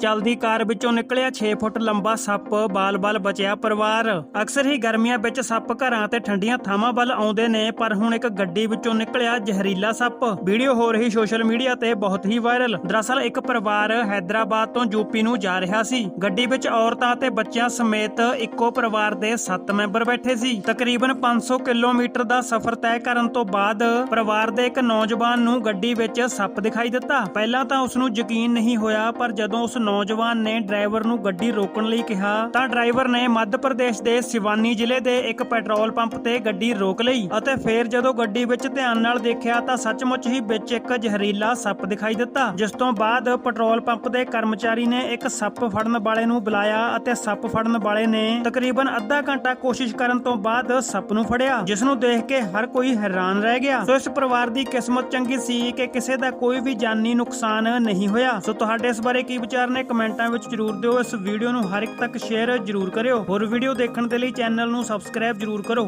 ਚਲਦੀ ਕਾਰ ਵਿੱਚੋਂ ਨਿਕਲਿਆ 6 ਫੁੱਟ ਲੰਬਾ ਸੱਪ, ਬਾਲ-ਬਾਲ ਬਚਿਆ ਪਰਿਵਾਰ। ਅਕਸਰ ਹੀ ਗਰਮੀਆਂ ਵਿੱਚ ਸੱਪ ਘਰਾਂ ਤੇ ਠੰਡੀਆਂ ਥਾਵਾਂ ਵੱਲ ਆਉਂਦੇ ਨੇ, ਪਰ ਹੁਣ ਇੱਕ ਗੱਡੀ ਵਿੱਚੋਂ ਨਿਕਲਿਆ ਜ਼ਹਿਰੀਲਾ ਸੱਪ। ਵੀਡੀਓ ਹੋ ਰਹੀ ਸੋਸ਼ਲ ਮੀਡੀਆ ਤੇ ਬਹੁਤ ਹੀ ਵਾਇਰਲ। ਦਰਅਸਲ ਇੱਕ ਪਰਿਵਾਰ ਹైదరాబాద్ ਤੋਂ ਯੂਪੀ ਨੂੰ ਜਾ ਰਿਹਾ ਸੀ। ਗੱਡੀ ਵਿੱਚ ਔਰਤਾਂ ਤੇ ਬੱਚਿਆਂ ਸਮੇਤ ਇੱਕੋ ਪਰਿਵਾਰ ਦੇ 7 ਮੈਂਬਰ ਬੈਠੇ ਸੀ। ਤਕਰੀਬਨ 500 ਕਿਲੋਮੀਟਰ ਦਾ ਸਫ਼ਰ ਤੈਅ ਕਰਨ ਤੋਂ ਬਾਅਦ ਪਰਿਵਾਰ ਦੇ ਇੱਕ ਨੌਜਵਾਨ ਨੂੰ ਗੱਡੀ ਵਿੱਚ ਸੱਪ ਦਿਖਾਈ ਦਿੱਤਾ। ਪਹਿਲਾਂ ਤਾਂ ਉਸ ਨੂੰ ਯਕੀਨ ਨਹੀਂ ਹੋਇਆ, ਪਰ ਜਦੋਂ ਉਸ ਨੌਜਵਾਨ ਨੇ ਡਰਾਈਵਰ ਨੂੰ ਗੱਡੀ ਰੋਕਣ ਲਈ ਕਿਹਾ, ਤਾਂ ਡਰਾਈਵਰ ਨੇ ਮੱਧ ਪ੍ਰਦੇਸ਼ ਦੇ ਸਿਵਾਨੀ ਜ਼ਿਲ੍ਹੇ ਦੇ ਇੱਕ ਪੈਟਰੋਲ ਪੰਪ ਤੇ ਗੱਡੀ ਰੋਕ ਲਈ ਅਤੇ ਫਿਰ ਜਦੋਂ ਗੱਡੀ ਵਿੱਚ ਧਿਆਨ ਨਾਲ ਦੇਖਿਆ ਤਾਂ ਸੱਚਮੁੱਚ ਹੀ ਵਿੱਚ ਇੱਕ ਜ਼ਹਿਰੀਲਾ ਸੱਪ ਦਿਖਾਈ ਦਿੱਤਾ, ਜਿਸ ਤੋਂ ਬਾਅਦ ਪੈਟਰੋਲ ਪੰਪ ਦੇ ਕਰਮਚਾਰੀ ਨੇ ਇੱਕ ਸੱਪ ਫੜਨ ਵਾਲੇ ਨੂੰ ਬੁਲਾਇਆ ਅਤੇ ਸੱਪ ਫੜਨ ਵਾਲੇ ਨੇ ਤਕਰੀਬਨ ਅੱਧਾ ਘੰਟਾ ਕੋਸ਼ਿਸ਼ ਕਰਨ ਤੋਂ ਬਾਅਦ ਸੱਪ ਨੂੰ ਫੜਿਆ, ਜਿਸ ਨੂੰ ਦੇਖ ਕੇ ਹਰ ਕੋਈ ਹੈਰਾਨ ਰਹਿ ਗਿਆ। ਸੋ ਇਸ ਪਰਿਵਾਰ ਦੀ ਕਿਸਮਤ ਚੰਗੀ ਸੀ ਕਿ ਕਿਸੇ ਦਾ ਕੋਈ ਵੀ ਜਾਨੀ ਨੁਕਸਾਨ ਨਹੀਂ ਹੋਇਆ। ਸੋ ਤੁਹਾਡੇ ਇਸ ਬਾਰੇ ਕੀ ਵਿਚਾਰ ਨੇ? ਕਮੈਂਟਾਂ ਵਿੱਚ ਜਰੂਰ ਦਿਓ। ਇਸ ਵੀਡੀਓ ਨੂੰ ਹਰ ਇੱਕ ਤੱਕ ਸ਼ੇਅਰ ਜਰੂਰ ਕਰਿਓ। ਹੋਰ ਵੀਡੀਓ ਦੇਖਣ ਦੇ ਲਈ ਚੈਨਲ ਨੂੰ ਸਬਸਕ੍ਰਾਈਬ ਜਰੂਰ ਕਰੋ।